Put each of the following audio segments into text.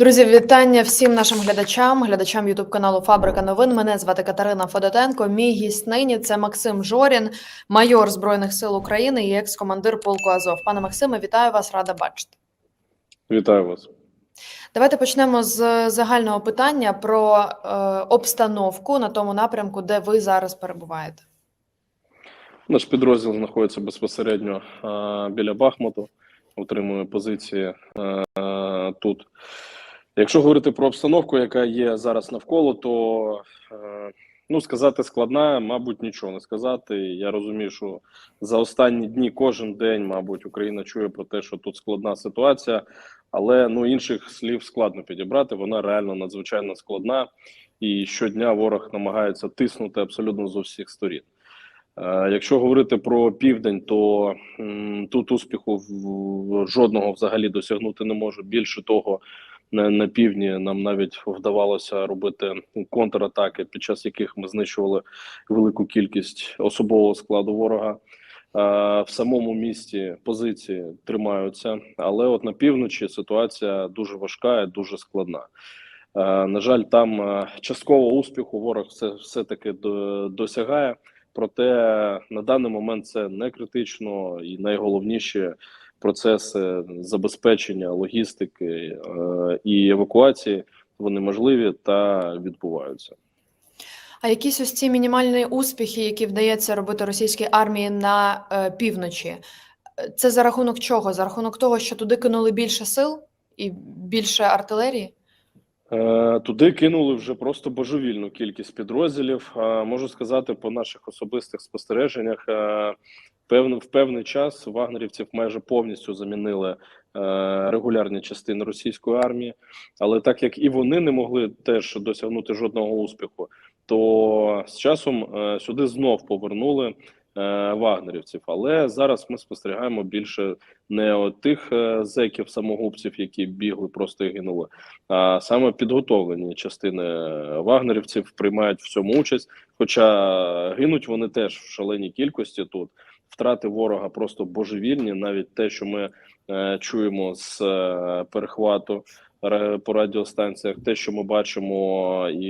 Друзі, вітання всім нашим глядачам, глядачам Ютуб каналу Фабрика новин. Мене звати Катерина Федотенко. Мій гість нині це Максим Жорін, майор Збройних сил України і екс-командир полку Азов. Пане Максиме, вітаю вас, рада бачити. Вітаю вас. Давайте почнемо з загального питання про е, обстановку на тому напрямку, де ви зараз перебуваєте. Наш підрозділ знаходиться безпосередньо а, біля Бахмуту, утримує позиції а, тут. Якщо говорити про обстановку, яка є зараз навколо, то е, ну сказати складна, мабуть, нічого не сказати. Я розумію, що за останні дні кожен день, мабуть, Україна чує про те, що тут складна ситуація, але ну інших слів складно підібрати. Вона реально надзвичайно складна, і щодня ворог намагається тиснути абсолютно з усіх сторін. Е, Якщо говорити про південь, то тут успіху жодного взагалі досягнути не може. Більше того, на, на півдні нам навіть вдавалося робити контратаки, під час яких ми знищували велику кількість особового складу ворога. В самому місті позиції тримаються, але от на півночі ситуація дуже важка і дуже складна. На жаль, там частково успіху ворог все, все таки до- досягає. Проте на даний момент це не критично і найголовніші процеси забезпечення логістики е, і евакуації вони можливі та відбуваються. А якісь ось ці мінімальні успіхи, які вдається робити російській армії на е, півночі, е, це за рахунок чого? За рахунок того, що туди кинули більше сил і більше артилерії? Туди кинули вже просто божевільну кількість підрозділів. Можу сказати по наших особистих спостереженнях. Певно, в певний час вагнерівців майже повністю замінили е, регулярні частини російської армії, але так як і вони не могли теж досягнути жодного успіху, то з часом е, сюди знов повернули е, вагнерівців. Але зараз ми спостерігаємо більше не тих зеків самогубців, які бігли просто і гинули, а саме підготовлені частини вагнерівців приймають в цьому участь. Хоча гинуть вони теж в шаленій кількості тут. Втрати ворога просто божевільні. Навіть те, що ми е, чуємо з е, перехвату ре- по радіостанціях, те, що ми бачимо, і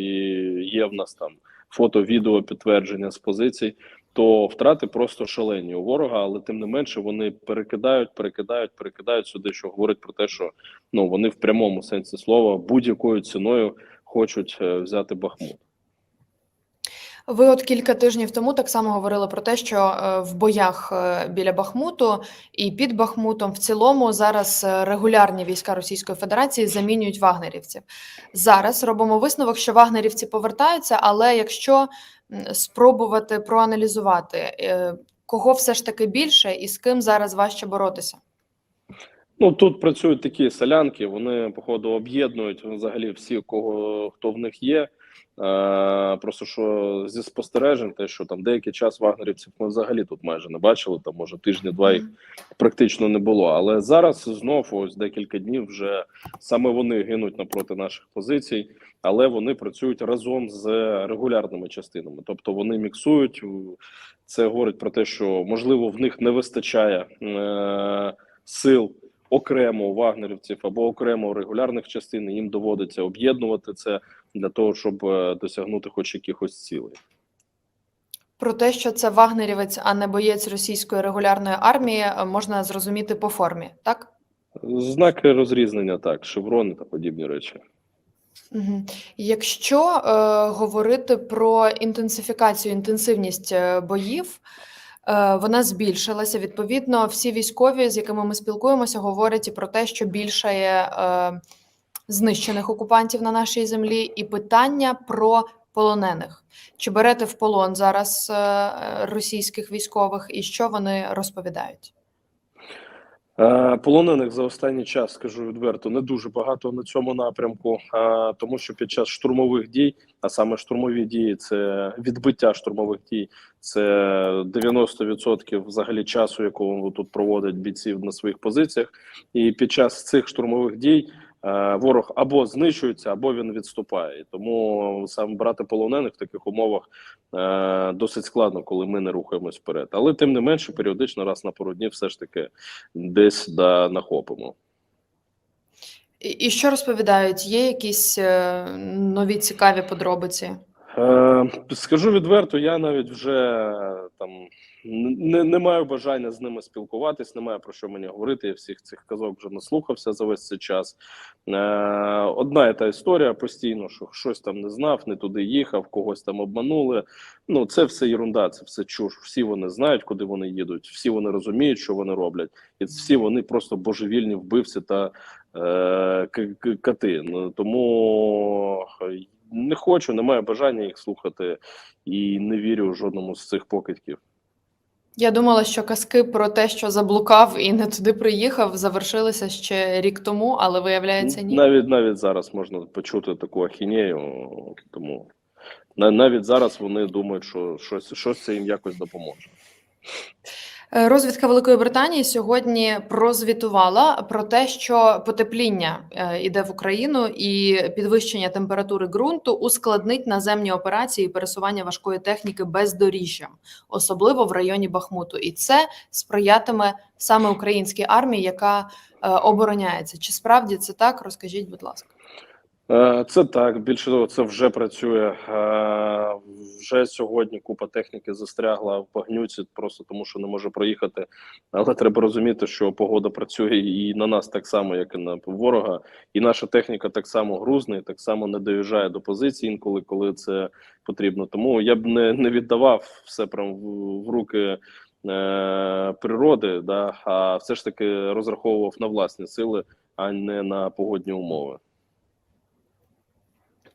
є в нас там фото, відео підтвердження з позицій, то втрати просто шалені у ворога, але тим не менше вони перекидають, перекидають, перекидають сюди, що говорить про те, що ну вони в прямому сенсі слова будь-якою ціною хочуть е, взяти Бахмут. Ви от кілька тижнів тому так само говорили про те, що е, в боях е, біля Бахмуту і під Бахмутом в цілому зараз е, регулярні війська Російської Федерації замінюють вагнерівців. Зараз робимо висновок, що вагнерівці повертаються, але якщо спробувати проаналізувати, кого все ж таки більше і з ким зараз важче боротися. Ну тут працюють такі селянки, вони походу об'єднують взагалі всі, кого хто в них є. Е, просто що зі спостережень, те, що там деякий час вагнерівців ми взагалі тут майже не бачили. Там може тижні-два їх практично не було. Але зараз знов ось декілька днів вже саме вони гинуть напроти наших позицій, але вони працюють разом з регулярними частинами. Тобто вони міксують. Це говорить про те, що можливо в них не вистачає е, сил окремо вагнерівців або окремо регулярних частин. Їм доводиться об'єднувати це для того, щоб е, досягнути хоч якихось цілей. Про те, що це вагнерівець, а не боєць російської регулярної армії, е, можна зрозуміти по формі, так? Знаки розрізнення так, шеврони та подібні речі. Угу. Якщо е, говорити про інтенсифікацію, інтенсивність е, боїв, е, вона збільшилася. Відповідно, всі військові, з якими ми спілкуємося, говорять і про те, що більше е, знищених окупантів на нашій землі, і питання про полонених. Чи берете в полон зараз е, російських військових, і що вони розповідають? Е, Полонених за останній час, скажу відверто, не дуже багато на цьому напрямку, е, тому що під час штурмових дій, а саме штурмові дії, це відбиття штурмових дій, це 90% взагалі часу, якого тут проводять бійців на своїх позиціях. І під час цих штурмових дій ворог або знищується, або він відступає. Тому саме брати полонених в таких умовах е, досить складно, коли ми не рухаємось вперед. Але тим не менше, періодично раз на пару все ж таки десь да нахопимо. І, і що розповідають? Є якісь е, нові цікаві подробиці? Е, скажу відверто, я навіть вже там не, не маю бажання з ними спілкуватись, немає про що мені говорити. Я всіх цих казок вже наслухався за весь цей час. Е, одна і та історія постійно, що щось там не знав, не туди їхав, когось там обманули. Ну це все ерунда, це все чуш. Всі вони знають, куди вони їдуть, всі вони розуміють, що вони роблять, і всі вони просто божевільні вбивці та е, кати. Ну, тому не хочу, не маю бажання їх слухати і не вірю жодному з цих покидьків. Я думала, що казки про те, що заблукав і не туди приїхав, завершилися ще рік тому, але виявляється ні. Навіть навіть зараз можна почути таку ахінею, тому навіть зараз вони думають, що щось, щось це їм якось допоможе. Е, Розвідка Великої Британії сьогодні прозвітувала про те, що потепління е, іде в Україну, і підвищення температури ґрунту ускладнить наземні операції і пересування важкої техніки бездоріжжям, особливо в районі Бахмуту. І це сприятиме саме українській армії, яка е, обороняється. Чи справді це так? Розкажіть, будь ласка. Е, Це так. Більше того, це вже працює. Е, Вже сьогодні купа техніки застрягла в багнюці, просто тому що не може проїхати. Але треба розуміти, що погода працює і на нас так само, як і на ворога. І наша техніка так само грузна, і так само не доїжджає до позицій інколи, коли це потрібно. Тому я б не, не віддавав все прям в руки. е, Природи, да, а все ж таки розраховував на власні сили, а не на погодні умови.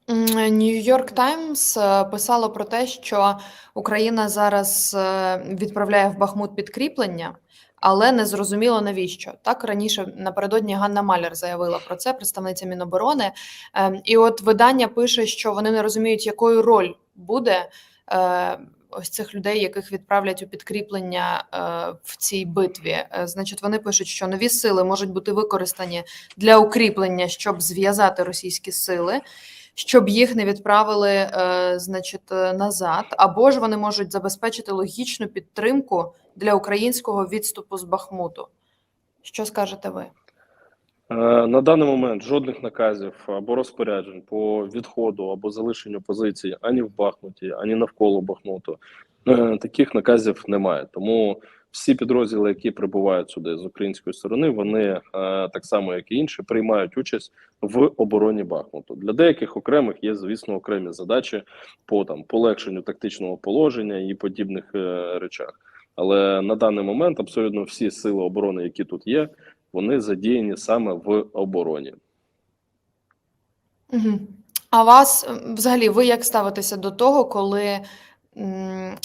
Нью-Йорк Таймс е, писало про те, що Україна зараз е, відправляє в Бахмут підкріплення, але не зрозуміло навіщо. Так раніше напередодні Ганна Маляр заявила про це, представниця Міноборони. Ем, І от видання пише, що вони не розуміють, якою роль буде е, ось цих людей, яких відправлять у підкріплення е, в цій битві. Е, Значить, вони пишуть, що нові сили можуть бути використані для укріплення, щоб зв'язати російські сили щоб їх не відправили, е, значить, назад, або ж вони можуть забезпечити логічну підтримку для українського відступу з Бахмуту. Що скажете ви? Е, На даний момент жодних наказів або розпоряджень по відходу або залишенню позицій ані в Бахмуті, ані навколо Бахмуту. Е, Таких наказів немає. Тому всі підрозділи, які прибувають сюди з української сторони, вони е, так само, як і інші, приймають участь в обороні Бахмуту. Для деяких окремих є, звісно, окремі задачі по там полегшенню тактичного положення і подібних речах. Але на даний момент абсолютно всі сили оборони, які тут є, вони задіяні саме в обороні. А вас взагалі, ви як ставитеся до того, коли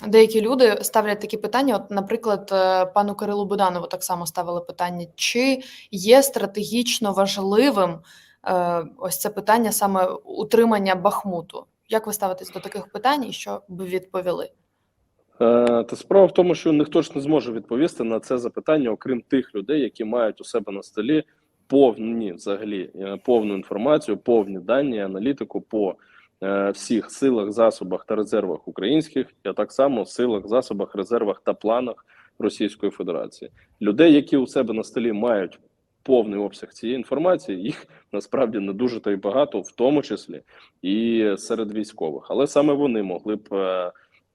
деякі люди ставлять такі питання? От, наприклад, е, пану Кирилу Буданову так само ставили питання, чи є стратегічно важливим е, ось це питання саме утримання Бахмуту? Як ви ставитесь до таких питань і що б відповіли? Е, Та справа в тому, що ніхто ж не зможе відповісти на це запитання, окрім тих людей, які мають у себе на столі повні взагалі е, повну інформацію, повні дані, аналітику по е, всіх силах, засобах та резервах українських, а так само силах, засобах, резервах та планах Російської Федерації. Людей, які у себе на столі мають повний обсяг цієї інформації, їх насправді не дуже та й багато, в тому числі і серед військових, але саме вони могли б.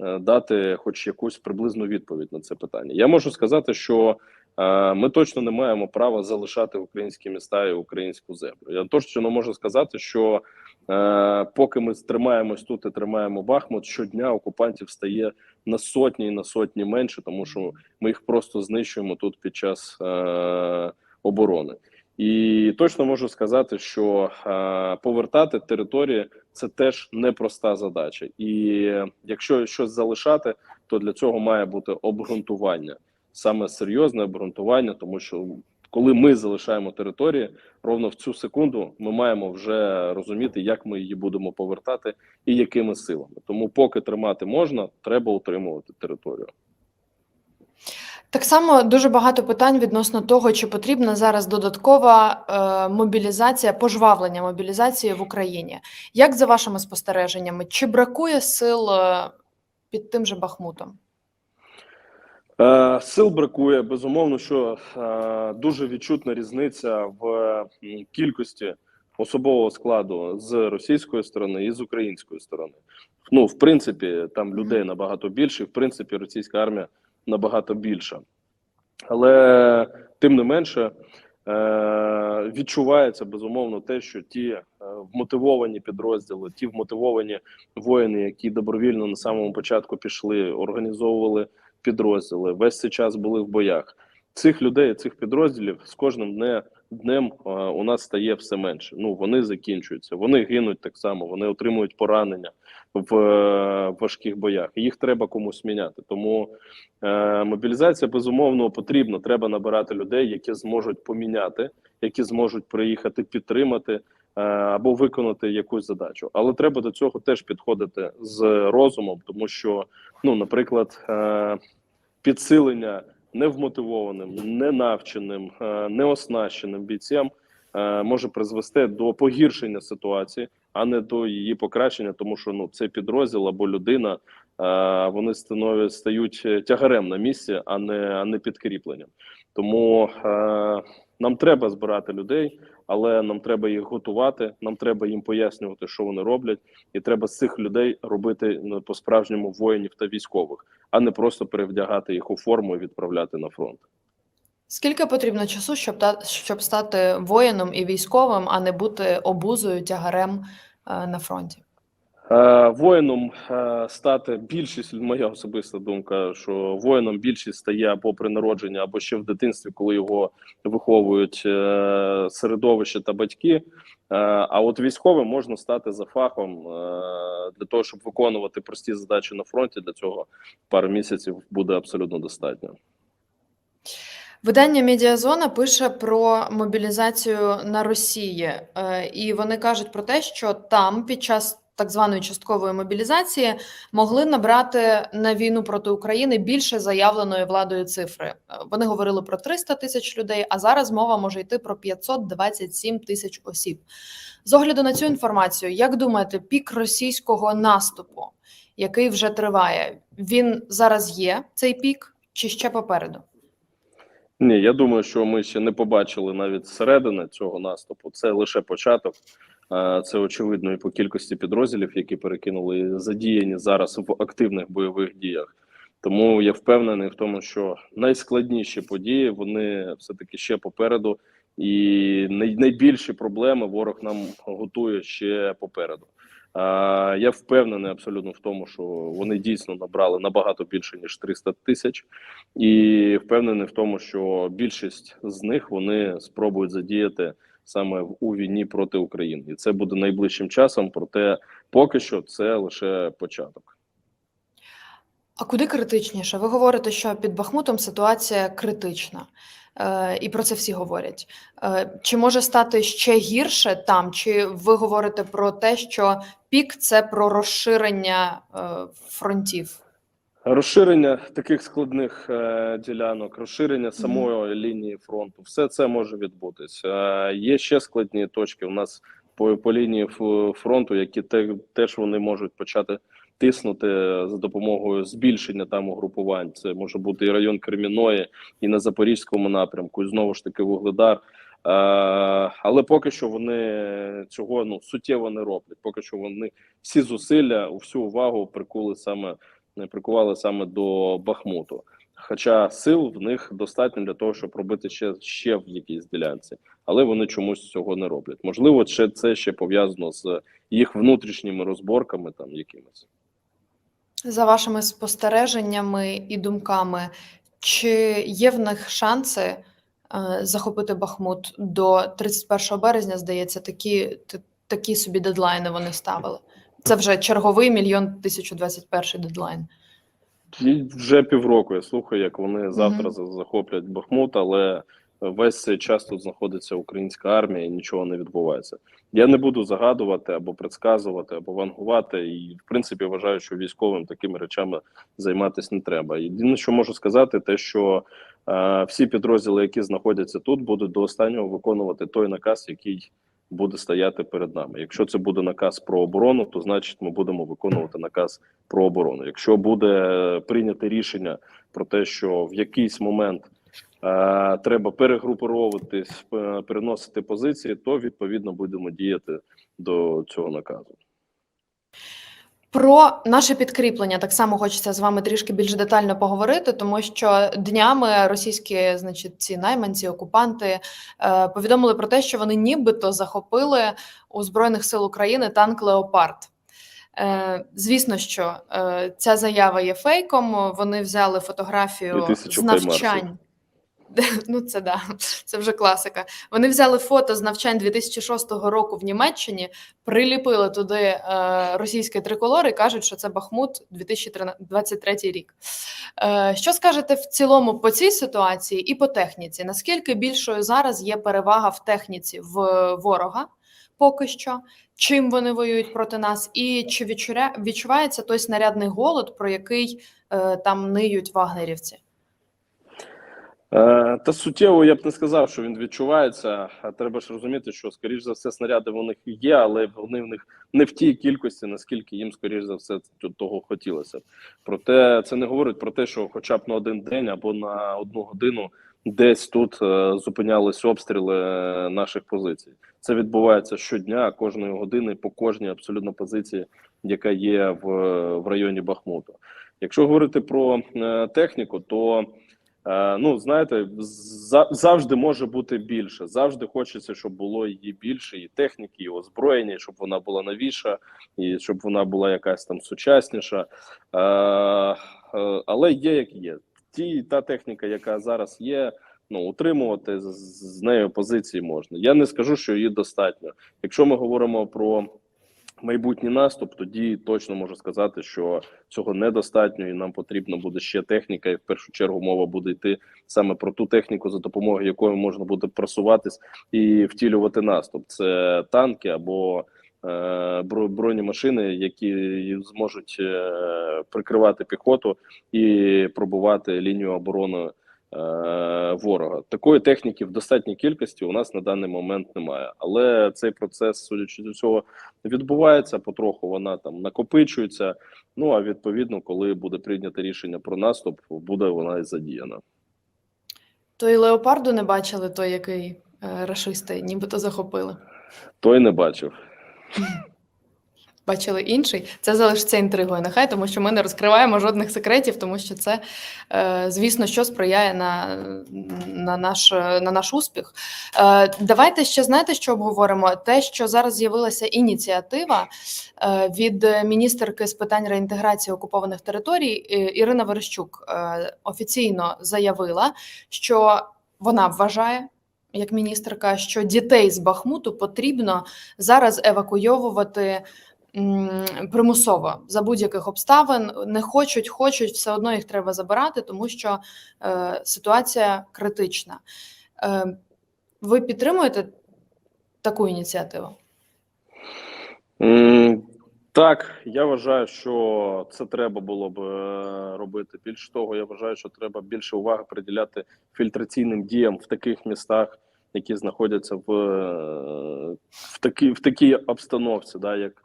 Е, дати хоч якусь приблизну відповідь на це питання. Я можу сказати, що е, ми точно не маємо права залишати українські міста і українську землю. Я точно можу сказати, що е, поки ми тримаємось тут і тримаємо Бахмут, щодня окупантів стає на сотні і на сотні менше, тому що ми їх просто знищуємо тут під час оборони. І точно можу сказати, що е, повертати території це теж непроста задача. І якщо щось залишати, то для цього має бути обґрунтування, саме серйозне обґрунтування, тому що коли ми залишаємо території, ровно в цю секунду ми маємо вже розуміти, як ми її будемо повертати і якими силами. Тому, поки тримати можна, треба утримувати територію. Так само дуже багато питань відносно того, чи потрібна зараз додаткова е, мобілізація, пожвавлення мобілізації в Україні. Як за вашими спостереженнями, чи бракує сил е, під тим же Бахмутом? Е, Сил бракує безумовно, що е, дуже відчутна різниця в кількості особового складу з російської сторони і з української сторони. Ну, в принципі, там людей набагато більше, в принципі, російська армія набагато більша. Але тим не менше е, відчувається безумовно те, що ті е, вмотивовані підрозділи, ті вмотивовані воїни, які добровільно на самому початку пішли, організовували підрозділи, весь цей час були в боях. Цих людей, цих підрозділів з кожним дне, днем у нас стає все менше. Ну вони закінчуються, вони гинуть так само, вони отримують поранення в е, важких боях. Їх треба комусь міняти. Тому е, мобілізація безумовно потрібна. Треба набирати людей, які зможуть поміняти, які зможуть приїхати підтримати е, або виконати якусь задачу. Але треба до цього теж підходити з розумом, тому що, ну, наприклад, підсилення невмотивованим, ненавченим, е, неоснащеним бійцям е, може призвести до погіршення ситуації, а не до її покращення, тому що ну цей підрозділ або людина е, вони становлять стають тягарем на місці, а не а не підкріпленням. Тому нам треба збирати людей, але нам треба їх готувати. Нам треба їм пояснювати, що вони роблять, і треба з цих людей робити по справжньому воїнів та військових, а не просто перевдягати їх у форму і відправляти на фронт. Скільки потрібно часу, щоб та щоб стати воїном і військовим, а не бути обузою тягарем е, на фронті? Е, воїном е, стати більшість, моя особиста думка, що воїном більшість стає або при народженні, або ще в дитинстві, коли його виховують е, середовище та батьки. А от військовим можна стати за фахом для того, щоб виконувати прості задачі на фронті. Для цього пару місяців буде абсолютно достатньо. Видання Медіазона пише про мобілізацію на Росії, і вони кажуть про те, що там під час так званої часткової мобілізації могли набрати на війну проти України більше заявленої владою цифри. Е, Вони говорили про 300 тисяч людей, а зараз мова може йти про 527 тисяч осіб. З огляду на цю інформацію, як думаєте, пік російського наступу, який вже триває, він зараз є цей пік чи ще попереду? Ні, я думаю, що ми ще не побачили навіть середини цього наступу. Це лише початок. Е, Це очевидно і по кількості підрозділів, які перекинули задіяні зараз в активних бойових діях. Тому я впевнений в тому, що найскладніші події вони все таки ще попереду, і найбільші проблеми ворог нам готує ще попереду. А, Я впевнений абсолютно в тому, що вони дійсно набрали набагато більше ніж 300 тисяч, і впевнений в тому, що більшість з них вони спробують задіяти саме у війні проти України, і це буде найближчим часом. Проте поки що це лише початок. А куди критичніше? Ви говорите, що під Бахмутом ситуація критична, е, і про це всі говорять. Е, чи може стати ще гірше там? Чи ви говорите про те, що пік це про розширення е, фронтів? Розширення таких складних е, ділянок, розширення самої лінії фронту, все це може відбутися. Е, є ще складні точки у нас по, по лінії фронту, які те, теж вони можуть почати тиснути за допомогою збільшення там угрупувань. Це може бути і район Креміної, і на Запорізькому напрямку, і знову ж таки Вугледар. Е, але поки що вони цього ну суттєво не роблять. Поки що вони всі зусилля, всю увагу прикули саме прикували саме до Бахмуту. Хоча сил в них достатньо для того, щоб робити ще, ще в якійсь ділянці, але вони чомусь цього не роблять. Можливо, ще це ще пов'язано з їх внутрішніми розборками, там якимись. За вашими спостереженнями і думками, чи є в них шанси е, захопити Бахмут до 31 березня? Здається, такі, такі собі дедлайни вони ставили. Це вже черговий мільйон 1021 дедлайн. І вже півроку я слухаю, як вони завтра за- захоплять Бахмут, але весь цей час тут знаходиться українська армія і нічого не відбувається. Я не буду загадувати або предсказувати, або вангувати. І в принципі вважаю, що військовим такими речами займатися не треба. Єдине, що можу сказати, те, що е, всі підрозділи, які знаходяться тут, будуть до останнього виконувати той наказ, який буде стояти перед нами. Якщо це буде наказ про оборону, то значить ми будемо виконувати наказ про оборону. Якщо буде прийнято рішення про те, що в якийсь момент е, треба перегруповуватись, переносити позиції, то відповідно будемо діяти до цього наказу. Про наше підкріплення так само хочеться з вами трішки більш детально поговорити, тому що днями російські, значить, ці найманці, окупанти е, повідомили про те, що вони нібито захопили у збройних сил України танк Леопард. Е, звісно, що е, ця заява є фейком. Вони взяли фотографію з навчань. Ну, це да, це вже класика. Вони взяли фото з навчань 2006 року в Німеччині, приліпили туди е, російський триколор і кажуть, що це Бахмут 2023 рік. Е, що скажете в цілому по цій ситуації і по техніці? Наскільки більшою зараз є перевага в техніці в ворога поки що? Чим вони воюють проти нас, і чи відчуря- відчувається той снарядний голод, про який е, там ниють вагнерівці? Е, Та суттєво я б не сказав, що він відчувається. Треба ж розуміти, що скоріш за все снаряди в них є, але вони в них не в тій кількості, наскільки їм скоріш за все того хотілося. Проте це не говорить про те, що хоча б на один день або на одну годину десь тут е, зупинялись обстріли е, наших позицій. Це відбувається щодня, кожної години по кожній абсолютно позиції, яка є в, в районі Бахмуту. Якщо говорити про техніку, то Ну, знаєте, за- завжди може бути більше. Завжди хочеться, щоб було її більше, і техніки, і озброєння, щоб вона була новіша, і щоб вона була якась там сучасніша. Е, е, але є як є. Ті та техніка, яка зараз є, ну утримувати з нею позиції можна. Я не скажу, що її достатньо. Якщо ми говоримо про майбутній наступ, тоді точно можу сказати, що цього недостатньо, і нам потрібна буде ще техніка. І в першу чергу мова буде йти саме про ту техніку, за допомогою якої можна буде просуватись і втілювати наступ. Це танки або е, бро- бронемашини, які зможуть е, прикривати піхоту і пробувати лінію оборони. Е, Ворога такої техніки в достатній кількості у нас на даний момент немає, але цей процес, судячи з усього, відбувається потроху. Вона там накопичується. Ну а відповідно, коли буде прийнято рішення про наступ, буде вона і задіяна. Той леопарду не бачили, той, який е, рашисти нібито захопили. Той не бачив. Бачили інший. Це залишиться інтригою. Нехай, тому що ми не розкриваємо жодних секретів, тому що це, е, звісно, що сприяє на, на, наш, на наш успіх. Е, давайте ще знаєте, що обговоримо? Те, що зараз з'явилася ініціатива е, від міністерки з питань реінтеграції окупованих територій Ірина Верещук офіційно заявила, що вона вважає. Як міністерка, що дітей з Бахмуту потрібно зараз евакуйовувати примусово за будь-яких обставин. Не хочуть, хочуть, все одно їх треба забирати, тому що е, ситуація критична. Е, ви підтримуєте таку ініціативу? Так, я вважаю, що це треба було б е, робити. Більш того, я вважаю, що треба більше уваги приділяти фільтраційним діям в таких містах, які знаходяться в, е, в, такій, в такій обстановці, да, як,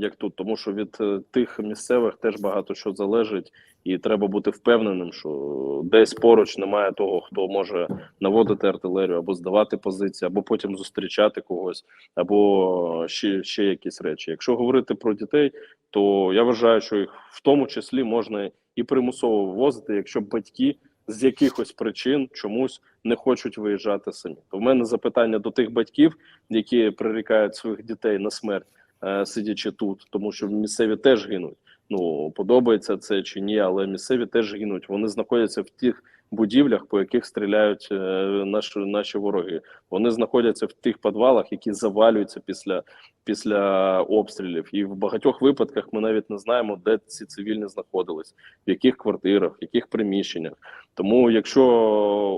як тут. Тому що від е, тих місцевих теж багато що залежить, і треба бути впевненим, що десь поруч немає того, хто може наводити артилерію або здавати позиції, або потім зустрічати когось або ще, ще якісь речі. Якщо говорити про дітей, то я вважаю, що їх в тому числі можна і примусово вивозити, якщо батьки з якихось причин чомусь не хочуть виїжджати самі. То в мене запитання до тих батьків, які прирікають своїх дітей на смерть, е, сидячи тут, тому що місцеві теж гинуть. Ну подобається це чи ні, але місцеві теж гинуть. Вони знаходяться в тих будівлях, по яких стріляють е, наші, наші вороги. Вони знаходяться в тих підвалах, які завалюються після, після обстрілів. І в багатьох випадках ми навіть не знаємо, де ці цивільні знаходились, в яких квартирах, в яких приміщеннях. Тому, якщо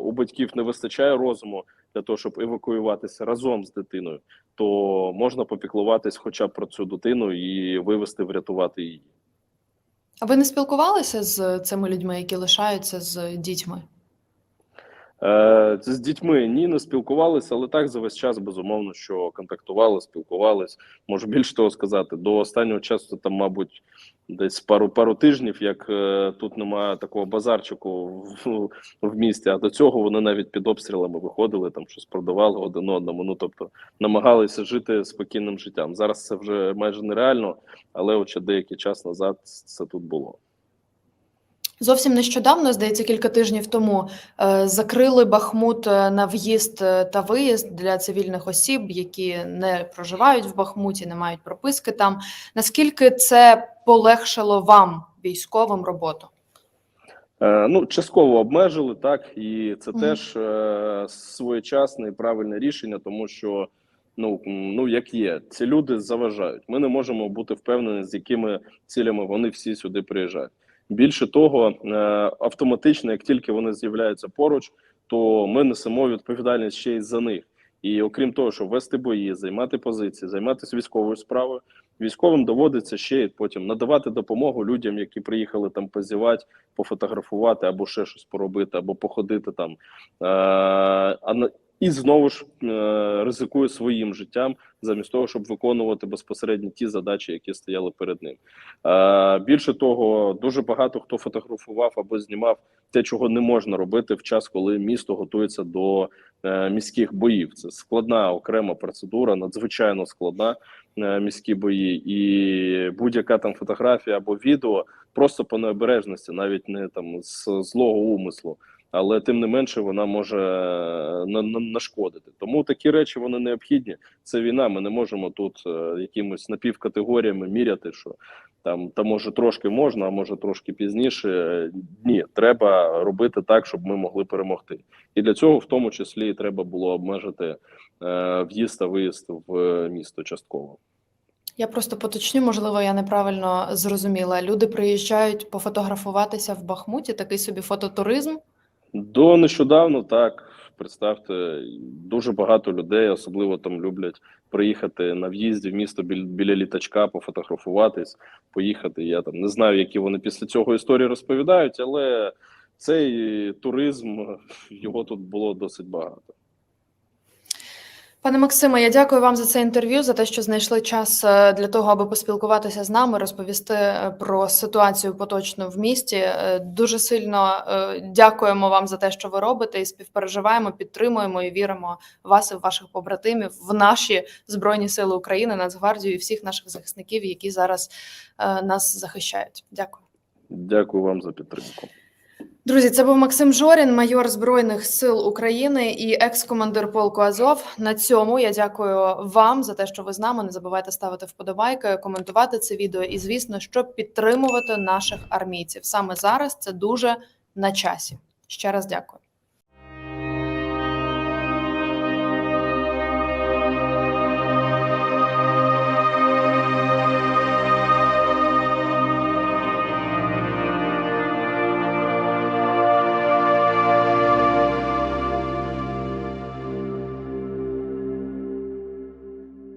у батьків не вистачає розуму для того, щоб евакуюватися разом з дитиною, то можна попіклуватись хоча б про цю дитину і вивести, врятувати її. А ви не спілкувалися з цими людьми, які лишаються з дітьми? Е, з дітьми ні, не спілкувалися, але так за весь час безумовно, що контактували, спілкувались. Можу більше того сказати. До останнього часу там, мабуть, десь пару пару тижнів, як е, тут немає такого базарчику в, в місті. А до цього вони навіть під обстрілами виходили, там щось продавали один одному. Ну тобто намагалися жити спокійним життям. Зараз це вже майже нереально, але от деякий час назад це тут було. Зовсім нещодавно, здається, кілька тижнів тому е, закрили Бахмут е, на в'їзд е, та виїзд для цивільних осіб, які не проживають в Бахмуті, не мають прописки там. Наскільки це полегшило вам, військовим, роботу? Е, ну, частково обмежили, так, і це Мгм. теж е, своєчасне і правильне рішення, тому що ну, ну як є, ці люди заважають. Ми не можемо бути впевнені, з якими цілями вони всі сюди приїжджають. Більше того, е, автоматично, як тільки вони з'являються поруч, то ми несемо відповідальність ще й за них. І окрім того, щоб вести бої, займати позиції, займатися військовою справою, військовим доводиться ще й потім надавати допомогу людям, які приїхали там позівати, пофотографувати або ще щось поробити, або походити там. Е, а і знову ж е, ризикує своїм життям замість того, щоб виконувати безпосередньо ті задачі, які стояли перед ним. Е, більше того, дуже багато хто фотографував або знімав те, чого не можна робити в час, коли місто готується до е, міських боїв. Це складна окрема процедура, надзвичайно складна міські бої, і будь-яка там фотографія або відео просто по необережності, навіть не там з злого умислу. Але тим не менше вона може е, на, на, нашкодити. Тому такі речі вони необхідні. Це війна. Ми не можемо тут е, якимось напівкатегоріями міряти, що там та може трошки можна, а може трошки пізніше. Ні, треба робити так, щоб ми могли перемогти. І для цього, в тому числі, треба було обмежити е, в'їзд та виїзд в е, місто частково. Я просто поточню, можливо, я неправильно зрозуміла. Люди приїжджають пофотографуватися в Бахмуті, такий собі фототуризм. До нещодавно так представте, дуже багато людей, особливо там люблять приїхати на в'їзді в місто біль, біля літачка, пофотографуватись, поїхати. Я там не знаю, які вони після цього історії розповідають, але цей туризм його тут було досить багато. Пане Максиме, я дякую вам за це інтерв'ю, за те, що знайшли час е, для того, аби поспілкуватися з нами, розповісти е, про ситуацію поточну в місті. Е, Дуже сильно дякуємо вам за те, що ви робите, і співпереживаємо, підтримуємо і віримо в вас і в ваших побратимів, в наші збройні сили України, Нацгвардію і всіх наших захисників, які зараз нас захищають. Дякую. Дякую вам за підтримку. Друзі, це був Максим Жорін, майор Збройних сил України і екс-командир полку Азов. На цьому я дякую вам за те, що ви з нами. Не забувайте ставити вподобайки, коментувати це відео і, звісно, щоб підтримувати наших армійців. Саме зараз це дуже на часі. Ще раз дякую.